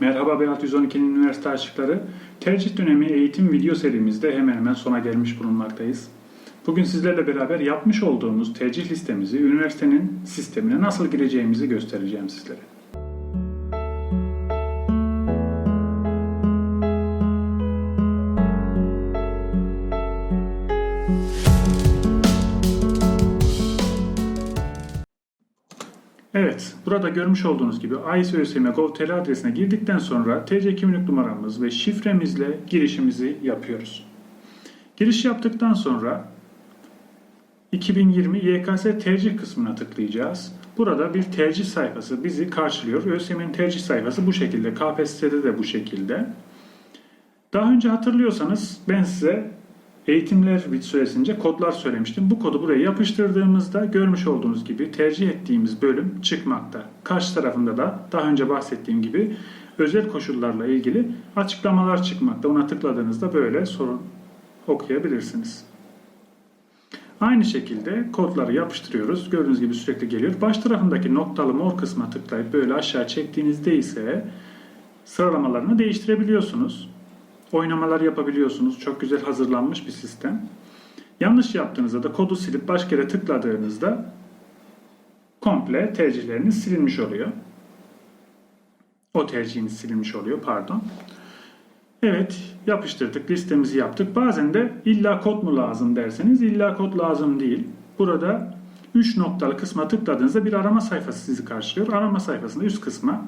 Merhaba Beyaz 112'nin üniversite aşıkları. Tercih dönemi eğitim video serimizde hemen hemen sona gelmiş bulunmaktayız. Bugün sizlerle beraber yapmış olduğumuz tercih listemizi üniversitenin sistemine nasıl gireceğimizi göstereceğim sizlere. Evet, burada görmüş olduğunuz gibi AİSÖSM.gov.tr adresine girdikten sonra TC kimlik numaramız ve şifremizle girişimizi yapıyoruz. Giriş yaptıktan sonra 2020 YKS tercih kısmına tıklayacağız. Burada bir tercih sayfası bizi karşılıyor. ÖSYM'in tercih sayfası bu şekilde. KPSS'de de bu şekilde. Daha önce hatırlıyorsanız ben size eğitimler süresince kodlar söylemiştim. Bu kodu buraya yapıştırdığımızda görmüş olduğunuz gibi tercih ettiğimiz bölüm çıkmakta. Karşı tarafında da daha önce bahsettiğim gibi özel koşullarla ilgili açıklamalar çıkmakta. Ona tıkladığınızda böyle sorun okuyabilirsiniz. Aynı şekilde kodları yapıştırıyoruz. Gördüğünüz gibi sürekli geliyor. Baş tarafındaki noktalı mor kısma tıklayıp böyle aşağı çektiğinizde ise sıralamalarını değiştirebiliyorsunuz. Oynamalar yapabiliyorsunuz. Çok güzel hazırlanmış bir sistem. Yanlış yaptığınızda da kodu silip başka yere tıkladığınızda komple tercihleriniz silinmiş oluyor. O tercihiniz silinmiş oluyor pardon. Evet yapıştırdık listemizi yaptık. Bazen de illa kod mu lazım derseniz illa kod lazım değil. Burada 3 noktalı kısma tıkladığınızda bir arama sayfası sizi karşılıyor. Arama sayfasında üst kısma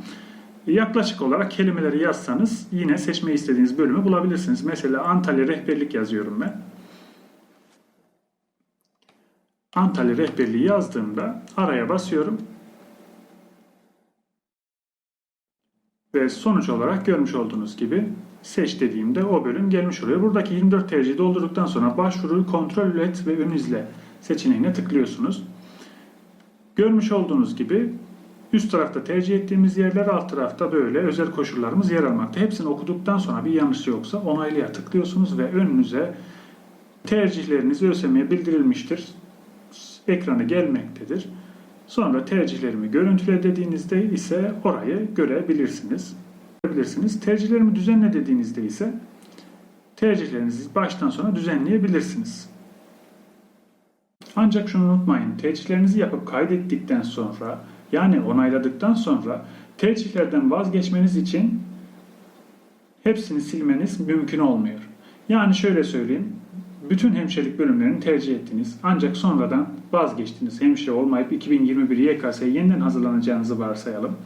yaklaşık olarak kelimeleri yazsanız yine seçmeyi istediğiniz bölümü bulabilirsiniz. Mesela Antalya rehberlik yazıyorum ben. Antalya rehberliği yazdığımda araya basıyorum. Ve sonuç olarak görmüş olduğunuz gibi seç dediğimde o bölüm gelmiş oluyor. Buradaki 24 tercihi doldurduktan sonra başvuruyu kontrol et ve ön izle seçeneğine tıklıyorsunuz. Görmüş olduğunuz gibi üst tarafta tercih ettiğimiz yerler alt tarafta böyle özel koşullarımız yer almakta. Hepsini okuduktan sonra bir yanlış yoksa onaylaya tıklıyorsunuz ve önünüze tercihleriniz ÖSYM'ye bildirilmiştir. Ekranı gelmektedir. Sonra tercihlerimi görüntüle dediğinizde ise orayı görebilirsiniz. Görebilirsiniz. Tercihlerimi düzenle dediğinizde ise tercihlerinizi baştan sona düzenleyebilirsiniz. Ancak şunu unutmayın. Tercihlerinizi yapıp kaydettikten sonra yani onayladıktan sonra tercihlerden vazgeçmeniz için hepsini silmeniz mümkün olmuyor. Yani şöyle söyleyeyim. Bütün hemşirelik bölümlerini tercih ettiniz. Ancak sonradan vazgeçtiniz. Hemşire olmayıp 2021 YKS'ye yeniden hazırlanacağınızı varsayalım.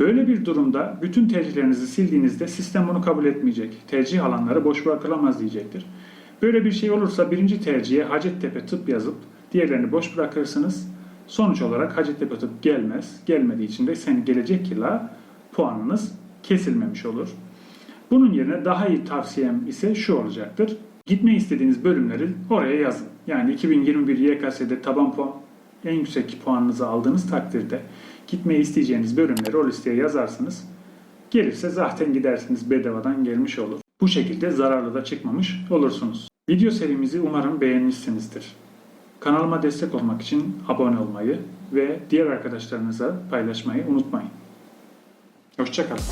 Böyle bir durumda bütün tercihlerinizi sildiğinizde sistem bunu kabul etmeyecek. Tercih alanları boş bırakılamaz diyecektir. Böyle bir şey olursa birinci tercihe Hacettepe tıp yazıp diğerlerini boş bırakırsınız. Sonuç olarak Hacettepe tıp gelmez. Gelmediği için de senin gelecek yıla puanınız kesilmemiş olur. Bunun yerine daha iyi tavsiyem ise şu olacaktır. Gitmeyi istediğiniz bölümleri oraya yazın. Yani 2021 YKS'de taban puan en yüksek puanınızı aldığınız takdirde gitmeyi isteyeceğiniz bölümleri o listeye yazarsınız. Gelirse zaten gidersiniz bedavadan gelmiş olur. Bu şekilde zararlı da çıkmamış olursunuz. Video serimizi umarım beğenmişsinizdir. Kanalıma destek olmak için abone olmayı ve diğer arkadaşlarınıza paylaşmayı unutmayın. Hoşçakalın.